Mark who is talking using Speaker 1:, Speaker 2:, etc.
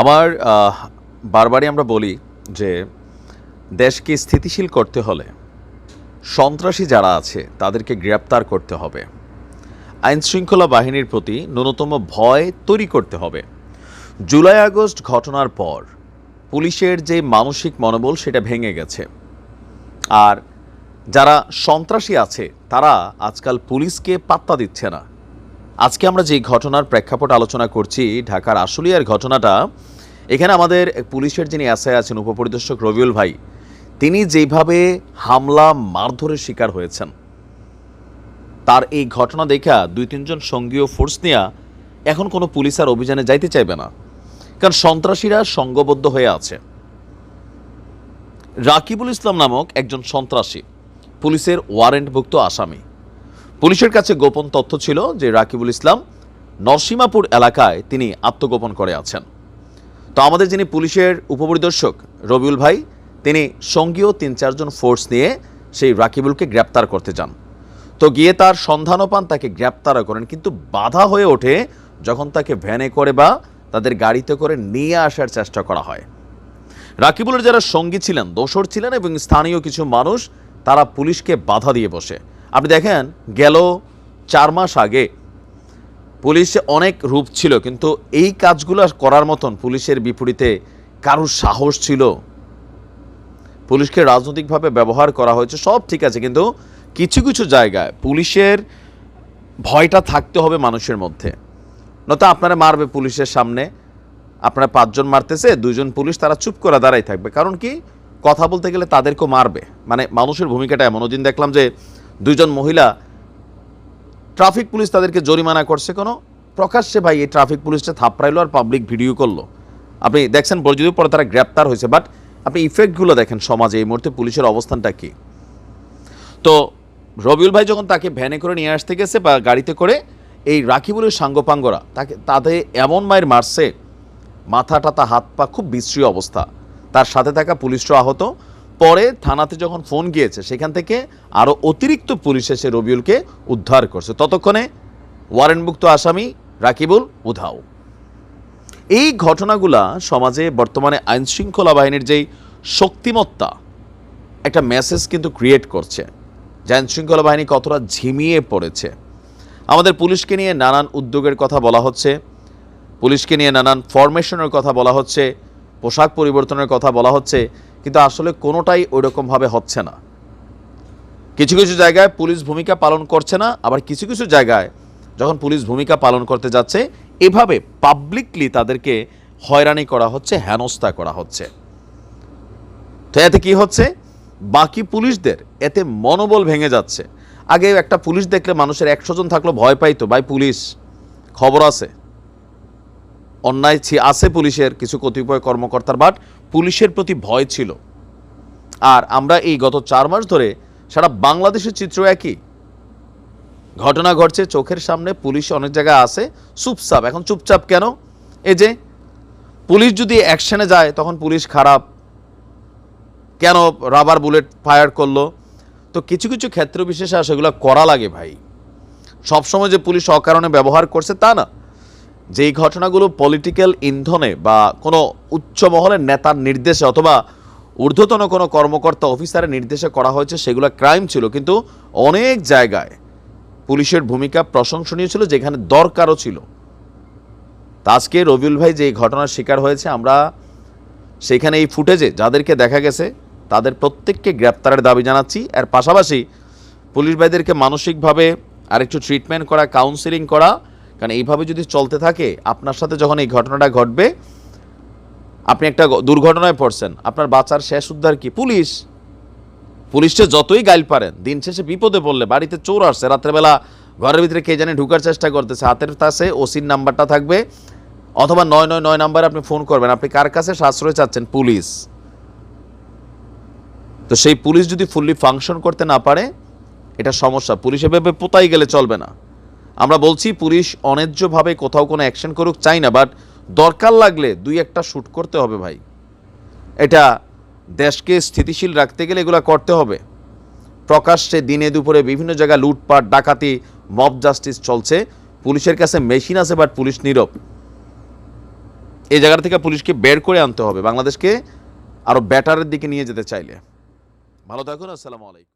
Speaker 1: আমার বারবারই আমরা বলি যে দেশকে স্থিতিশীল করতে হলে সন্ত্রাসী যারা আছে তাদেরকে গ্রেপ্তার করতে হবে। আইন শৃঙ্খলা বাহিনীর প্রতি ন্যূনতম ভয় তৈরি করতে হবে। জুলাই আগস্ট ঘটনার পর পুলিশের যে মানসিক মনোবল সেটা ভেঙে গেছে। আর যারা সন্ত্রাসী আছে তারা আজকাল পুলিশকে পাত্তা দিচ্ছে না। আজকে আমরা যে ঘটনার প্রেক্ষাপট আলোচনা করছি, ঢাকার আশুলিয়ার ঘটনাটা, এখানে আমাদের পুলিশের যিনি এসআই আছেন, উপপরিদর্শক রবিউল ভাই, তিনি যেভাবে হামলা মারধরের শিকার হয়েছেন, তার এই ঘটনা দেখা দুই তিনজন সঙ্গীয় ফোর্স নিয়ে এখন কোনো পুলিশ আর অভিযানে যাইতে চাইবে না। কারণ সন্ত্রাসীরা সঙ্গবদ্ধ হয়ে আছে। রাকিবুল ইসলাম নামক একজন সন্ত্রাসী, পুলিশের ওয়ারেন্টভুক্ত আসামি। পুলিশের কাছে গোপন তথ্য ছিল যে রাকিবুল ইসলাম নরসীমাপুর এলাকায় তিনি আত্মগোপন করে আছেন। তো আমাদের যিনি পুলিশের উপপরিদর্শক রবিউল ভাই, তিনি সঙ্গীয় তিন চারজন ফোর্স নিয়ে সেই রাকিবুলকে গ্রেপ্তার করতে যান। তো গিয়ে তার সন্ধানও পান, তাকে গ্রেপ্তারও করেন, কিন্তু বাধা হয়ে ওঠে যখন তাকে ভ্যানে করে বা তাদের গাড়িতে করে নিয়ে আসার চেষ্টা করা হয়। রাকিবুলের যারা সঙ্গী ছিলেন দোসর ছিলেন এবং স্থানীয় কিছু মানুষ, তারা পুলিশকে বাধা দিয়ে বসে। আপনি দেখেন, গেল চার মাস আগে পুলিশে অনেক রূপ ছিল, কিন্তু এই কাজগুলো করার মতন পুলিশের বিপরীতে কারুর সাহস ছিল? পুলিশকে রাজনৈতিকভাবে ব্যবহার করা হয়েছে, সব ঠিক আছে, কিন্তু কিছু কিছু জায়গায় পুলিশের ভয়টা থাকতে হবে মানুষের মধ্যে। নয়তো আপনারা মারবে পুলিশের সামনে, আপনারা পাঁচজন মারতেছে, দুইজন পুলিশ, তারা চুপ করে দাঁড়াই থাকবে। কারণ কি? কথা বলতে গেলে তাদেরকেও মারবে। মানে মানুষের ভূমিকাটা এমন। ওদিন দেখলাম যে দুইজন মহিলা, ট্রাফিক পুলিশ তাদেরকে জরিমানা করছে কোনো? প্রকাশ্যে ভাই, এই ট্রাফিক পুলিশটা থাপড়াইলো আর পাবলিক ভিডিও করল। আপনি দেখছেন যদিও পরে তারা গ্রেপ্তার হয়েছে বাট আপনি ইফেক্টগুলো দেখেন সমাজে, এই মুহূর্তে পুলিশের অবস্থানটা কী? তো রবিউল ভাই যখন তাকে ভ্যানে করে নিয়ে আসতে গেছে বা গাড়িতে করে, এই রাকিবুলের সাঙ্গপাঙ্গরা, তাকে, তাদের এমন মায়ের মারছে মাথা টাতা হাত পা খুব বিশ্রী অবস্থা। তার সাথে থাকা পুলিশরা আহত পরে থানাতে যখন ফোন গিয়েছে, সেখান থেকে আরও অতিরিক্ত পুলিশ এসে রবিউলকে উদ্ধার করছে। ততক্ষণে ওয়ারেন্টভুক্ত আসামি রাকিবুল উধাও। এই ঘটনাগুলা সমাজে বর্তমানে আইন শৃঙ্খলা বাহিনীর যেই শক্তিমত্তা, একটা মেসেজ কিন্তু ক্রিয়েট করছে যে আইন শৃঙ্খলা বাহিনী কতটা ঝিমিয়ে পড়েছে। আমাদের পুলিশকে নিয়ে নানান উদ্যোগের কথা বলা হচ্ছে, পুলিশকে নিয়ে নানান ফরমেশনের কথা বলা হচ্ছে পোশাক পরিবর্তনের কথা বলা হচ্ছে, কিন্তু আসলে কোনোটাই ওইরকমভাবে হচ্ছে না। কিছু কিছু জায়গায় পুলিশ ভূমিকা পালন করছে না, আবার কিছু কিছু জায়গায় যখন পুলিশ ভূমিকা পালন করতে যাচ্ছে, এভাবে পাবলিকলি তাদেরকে হয়রানি করা হচ্ছে, হেনস্থা করা হচ্ছে। তো এতে কি হচ্ছে? বাকি পুলিশদের এতে মনোবল ভেঙে যাচ্ছে। আগে একটা পুলিশ দেখলে মানুষের একশো জন থাকলেও ভয় পাইতো, ভাই পুলিশ, খবর আছে। অন্যায় ছি- আছে পুলিশের কিছু কতিপয় কর্মকর্তার বাট পুলিশের প্রতি ভয় ছিল। আর আমরা এই গত চার মাস ধরে সারা বাংলাদেশের চিত্র একই। ঘটনা ঘটছে, চোখের সামনে পুলিশ অনেক জায়গায় আছে, চুপচাপ। এখন চুপচাপ কেন? এই যে পুলিশ যদি অ্যাকশনে যায়, তখন পুলিশ খারাপ। কেন রাবার বুলেট ফায়ার করল? তো কিছু কিছু ক্ষেত্র বিশেষে সেগুলো করা লাগে ভাই। সবসময় যে পুলিশ অকারণে ব্যবহার করছে তা না। যেই ঘটনাগুলো পলিটিক্যাল ইন্ধনে বা কোনো উচ্চ মহলের নেতার নির্দেশে অথবা ঊর্ধ্বতন কোনো কর্মকর্তা অফিসারের নির্দেশে করা হয়েছে, সেগুলো ক্রাইম ছিল। কিন্তু অনেক জায়গায় পুলিশের ভূমিকা প্রশংসনীয় ছিল, যেখানে দরকারও ছিল। আজকে রবিউল ভাই যে ঘটনার শিকার হয়েছে, আমরা সেখানে এই ফুটেজে যাদেরকে দেখা গেছে, তাদের প্রত্যেককে গ্রেপ্তারের দাবি জানাচ্ছি। এর পাশাপাশি পুলিশ ভাইদেরকে মানসিকভাবে আরেকটু ট্রিটমেন্ট করা কাউন্সিলিং করা কারণ এইভাবে যদি চলতে থাকে, আপনার সাথে যখন এই ঘটনাটা ঘটবে, আপনি একটা দুর্ঘটনায় পড়ছেন, আপনার বাঁচার শেষ উদ্ধার কি? পুলিশ। পুলিশে যতই গাইল পারেন, দিন শেষে বিপদে পড়লে বাড়িতে চোর আসছে, রাত্রেবেলা ঘরের ভিতরে কে জানে ঢুকার চেষ্টা করতেছে, হাতের কাছে ওসির নাম্বারটা থাকবে, অথবা নয় নয় নয় নাম্বারে আপনি ফোন করবেন, আপনি কার কাছে সাশ্রয় চাচ্ছেন? পুলিশ। তো সেই পুলিশ যদি ফুললি ফাংশন করতে না পারে, এটা সমস্যা। পুলিশ এভাবে পোতাই গেলে চলবে না। আমরা বলছি পুলিশ অন্যায্যভাবে কোথাও কোনো অ্যাকশন করুক, চাই না বাট দরকার লাগলে দুই একটা শ্যুট করতে হবে ভাই। এটা দেশকে স্থিতিশীল রাখতে গেলে এগুলো করতে হবে। প্রকাশ্যে দিনে দুপুরে বিভিন্ন জায়গায় লুটপাট, ডাকাতি মব জাস্টিস চলছে। পুলিশের কাছে মেশিন আছে বাট পুলিশ নীরব। এই জায়গা থেকে পুলিশকে বের করে আনতে হবে। বাংলাদেশকে আরও ব্যাটারের দিকে নিয়ে যেতে চাইলে। ভালো থাকুন, আসসালামু আলাইকুম।